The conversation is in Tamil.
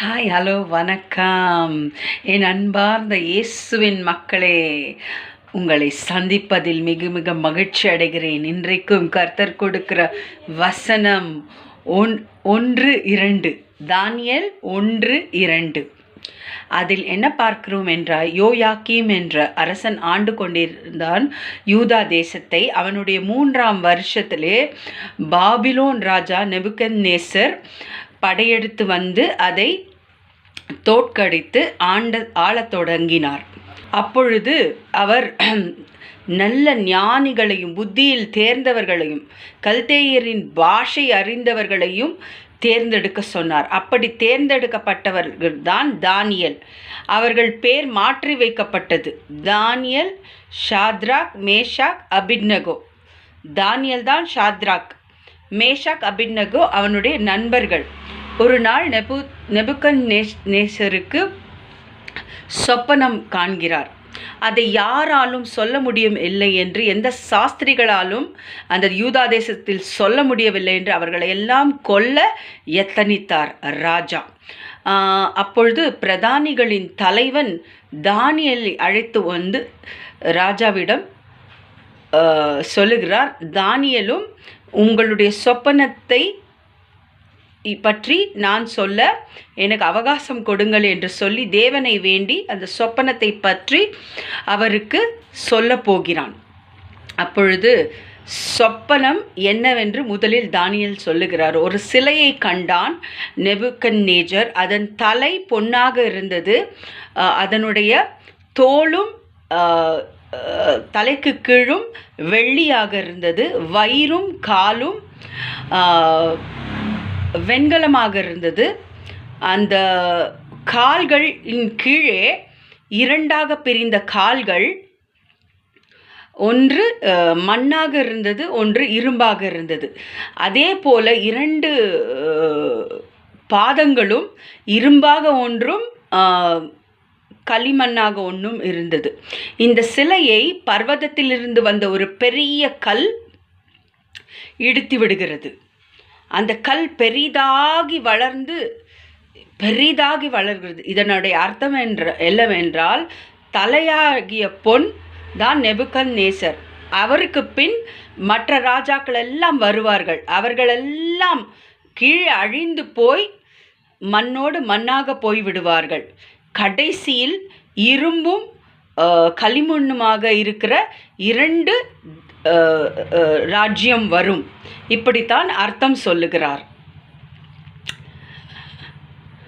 ஹாய் ஹலோ வணக்கம். என் அன்பார்ந்த இயேசுவின் மக்களே உங்களை சந்திப்பதில் மிக மிக மகிழ்ச்சி அடைகிறேன். இன்றைக்கும் கர்த்தர் கொடுக்கிற வசனம் ஒன் ஒன்று இரண்டு. தானியல் ஒன்று இரண்டு. அதில் என்ன பார்க்கிறோம் என்றால் யோயாக்கீம் என்ற அரசன் ஆண்டு கொண்டிருந்தான் யூதா தேசத்தை. அவனுடைய மூன்றாம் வருஷத்திலே பாபிலோன் ராஜா நெபுகன் நேசர் படையெடுத்து வந்து அதை தோற்கடித்து ஆண்ட ஆளத் தொடங்கினார். அப்பொழுது அவர் நல்ல ஞானிகளையும் புத்தியில் தேர்ந்தவர்களையும் கல்தேயரின் பாஷை அறிந்தவர்களையும் தேர்ந்தெடுக்க சொன்னார். அப்படி தேர்ந்தெடுக்கப்பட்டவர்கள் தான் தானியல். அவர்கள் பேர் மாற்றி வைக்கப்பட்டது. Daniel Shadrach Meshach Abednego. Daniel தான் ஷாத்ராக். மேஷாக் அபிட்னகோ அவனுடைய நண்பர்கள். ஒரு நாள் நெபு நெபுக்கன் நேஷ் நேசருக்கு சொப்பனம் காண்கிறார். அதை யாராலும் சொல்ல முடியும் இல்லை என்று எந்த சாஸ்திரிகளாலும் அந்த யூதா தேசத்தில் சொல்ல முடியவில்லை என்று அவர்களை எல்லாம் கொல்ல எத்தனித்தார் ராஜா. அப்பொழுது பிரதானிகளின் தலைவன் தானியலை அழைத்து வந்து ராஜாவிடம் சொல்லுகிறார் தானியலும் உங்களுடைய சொப்பனத்தை பற்றி நான் சொல்ல எனக்கு அவகாசம் கொடுங்கள் என்று சொல்லி தேவனை வேண்டி அந்த சொப்பனத்தை பற்றி அவருக்கு சொல்ல போகிறான். அப்பொழுது சொப்பனம் என்னவென்று முதலில் தானியல் சொல்லுகிறார். ஒரு சிலையை கண்டான் நெபுக்கன்னேஜர் அதன் தலை பொன்னாக இருந்தது. அதனுடைய தோளும் தலைக்கு கீழும் வெள்ளியாக இருந்தது. வயிறும் காலும் வெண்கலமாக இருந்தது. அந்த கால்களின் கீழே இரண்டாக பிரிந்த கால்கள் ஒன்று மண்ணாக இருந்தது ஒன்று இரும்பாக இருந்தது. அதே போல இரண்டு பாதங்களும் இரும்பாக ஒன்றும் களிமண்ணாக ஒன்றும் இருந்தது. இந்த சிலையை பர்வதத்திலிருந்து வந்த ஒரு பெரிய கல் இடித்து விடுகிறது. அந்த கல் பெரிதாகி வளர்ந்து பெரிதாகி வளர்கிறது. இதனுடைய அர்த்தம் என்ற என்னவென்றால் தலையாகிய பொன் தான் நெபுக்கன் நேசர் அவருக்கு பின் மற்ற ராஜாக்கள் எல்லாம் வருவார்கள். அவர்களெல்லாம் கீழே அழிந்து போய் மண்ணோடு மண்ணாக போய் விடுவார்கள் கடைசியில் இரும்பும் களிமண்ணுமாக இருக்கிற இரண்டு ராஜ்யம் வரும். இப்படித்தான் அர்த்தம் சொல்லுகிறார்.